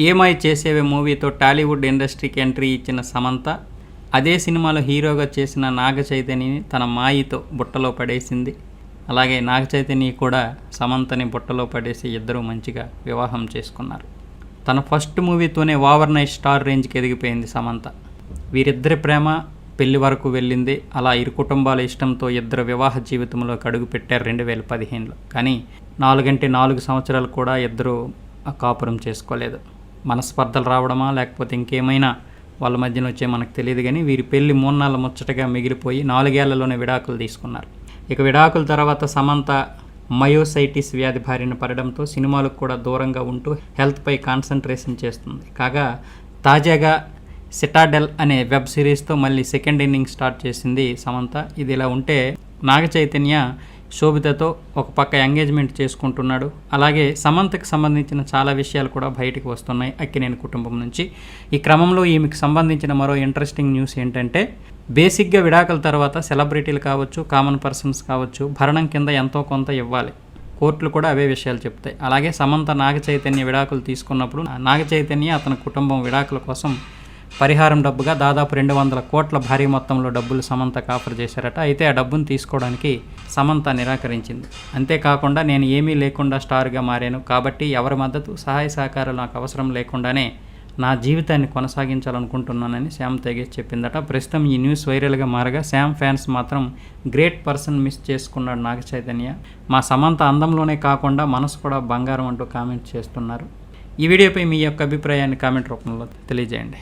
ఏమై చేసేవే మూవీతో టాలీవుడ్ ఇండస్ట్రీకి ఎంట్రీ ఇచ్చిన సమంత అదే సినిమాలో హీరోగా చేసిన నాగ చైతన్యని తన మాయితో బుట్టలో పడేసింది. అలాగే నాగ చైతన్య కూడా సమంతని బుట్టలో పడేసి ఇద్దరూ మంచిగా వివాహం చేసుకున్నారు. తన ఫస్ట్ మూవీతోనే ఓవర్ నైట్ స్టార్ రేంజ్కి ఎదిగిపోయింది సమంత. వీరిద్దరి ప్రేమ పెళ్ళి వరకు వెళ్ళింది. అలా ఇరు కుటుంబాల ఇష్టంతో ఇద్దరు వివాహ జీవితంలో అడుగు పెట్టారు రెండు వేల పదిహేనులో. కానీ నాలుగంటే నాలుగు సంవత్సరాలు కూడా ఇద్దరు కాపురం చేసుకోలేదు. మనస్పర్ధలు రావడమా లేకపోతే ఇంకేమైనా వాళ్ళ మధ్యన వచ్చే మనకు తెలియదు కానీ వీరి పెళ్ళి మూన్నాళ్ళ ముచ్చటగా మిగిలిపోయి నాలుగేళ్ళలోనే విడాకులు తీసుకున్నారు. ఇక విడాకుల తర్వాత సమంత మయోసైటిస్ వ్యాధి బారిన పడడంతో సినిమాలకు కూడా దూరంగా ఉంటూ హెల్త్పై కాన్సన్ట్రేషన్ చేస్తుంది. కాగా తాజాగా సిటాడెల్ అనే వెబ్ సిరీస్తో మళ్ళీ సెకండ్ ఇన్నింగ్ స్టార్ట్ చేసింది సమంత. ఇది ఇలా ఉంటే నాగ చైతన్య శోభితతో ఒక పక్క ఎంగేజ్మెంట్ చేసుకుంటున్నాడు. అలాగే సమంతకు సంబంధించిన చాలా విషయాలు కూడా బయటకు వస్తున్నాయి అక్కినేని కుటుంబం నుంచి. ఈ క్రమంలో ఈమెకు సంబంధించిన మరో ఇంట్రెస్టింగ్ న్యూస్ ఏంటంటే బేసిక్గా విడాకుల తర్వాత సెలబ్రిటీలు కావచ్చు కామన్ పర్సన్స్ కావచ్చు భరణం కింద ఎంతో కొంత ఇవ్వాలి. కోర్టులు కూడా అవే విషయాలు చెప్తాయి. అలాగే సమంత నాగ చైతన్య విడాకులు తీసుకున్నప్పుడు నాగ చైతన్య అతని కుటుంబం విడాకుల కోసం పరిహారం డబ్బుగా దాదాపు రెండు వందల కోట్ల భారీ మొత్తంలో డబ్బులు సమంతకు ఆఫర్ చేశారట. అయితే ఆ డబ్బును తీసుకోవడానికి సమంత నిరాకరించింది. అంతేకాకుండా నేను ఏమీ లేకుండా స్టార్గా మారాను కాబట్టి ఎవరి మద్దతు సహాయ సహకారాలు నాకు అవసరం లేకుండానే నా జీవితాన్ని కొనసాగించాలనుకుంటున్నానని శ్యామ్ తేగేష్ చెప్పిందట. ప్రస్తుతం ఈ న్యూస్ వైరల్గా మారగా శ్యామ్ ఫ్యాన్స్ మాత్రం గ్రేట్ పర్సన్ మిస్ చేసుకున్నాడు నాగ చైతన్య. మా సమంత అందంలోనే కాకుండా మనసు కూడా బంగారం అంటూ కామెంట్ చేస్తున్నారు. ఈ వీడియోపై మీ యొక్క అభిప్రాయాన్ని కామెంట్ రూపంలో తెలియజేయండి.